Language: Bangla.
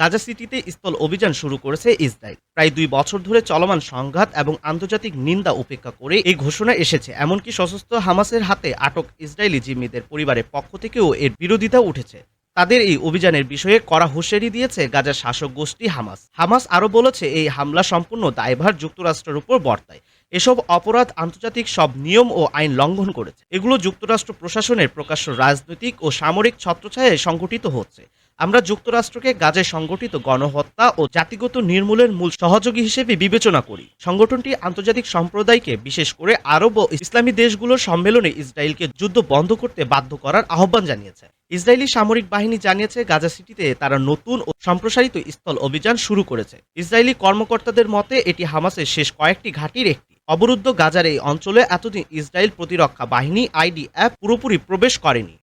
গাজা সিটিতে স্থল অভিযান শুরু করেছে ইসরায়েল। প্রায় দুই বছর ধরে চলমান সংঘাত এবং আন্তর্জাতিক নিন্দা উপেক্ষা করে এই ঘোষণা এসেছে। এমনকি সশস্ত্র হামাসের হাতে আটক ইসরায়েলি জিম্মিদের পরিবারের পক্ষ থেকেও এর বিরোধিতা উঠেছে। তাদের এই অভিযানের বিষয়ে কড়া হুঁশিয়ারি দিয়েছে গাজার শাসক গোষ্ঠী হামাস। হামাস আরও বলেছে, এই হামলা সম্পূর্ণ দায়ভার যুক্তরাষ্ট্রের উপর বর্তায়। এসব অপরাধ আন্তর্জাতিক সব নিয়ম ও আইন লঙ্ঘন করেছে। এগুলো যুক্তরাষ্ট্র প্রশাসনের প্রকাশ্য রাজনৈতিক ও সামরিক ছত্রছায়ায় সংঘটিত হচ্ছে। আমরা যুক্তরাষ্ট্রকে গাজে সংগঠিত গণহত্যা ও জাতিগত নির্মূলের মূল সহযোগী হিসেবে বিবেচনা করি। সংগঠনটি আন্তর্জাতিক সম্প্রদায়কে বিশেষ করে আরব ও ইসলামী দেশগুলোর সম্মেলনে ইসরায়েলকে যুদ্ধ বন্ধ করতে বাধ্য করার আহ্বান জানিয়েছে। ইসরায়েলি সামরিক বাহিনী জানিয়েছে, গাজা সিটিতে তারা নতুন ও সম্প্রসারিত স্থল অভিযান শুরু করেছে। ইসরায়েলি কর্মকর্তাদের মতে, এটি হামাসের শেষ কয়েকটি ঘাঁটির একটি। অবরুদ্ধ গাজার এই অঞ্চলে এতদিন ইসরায়েল প্রতিরক্ষা বাহিনী, আইডিএফ, পুরোপুরি প্রবেশ করেনি।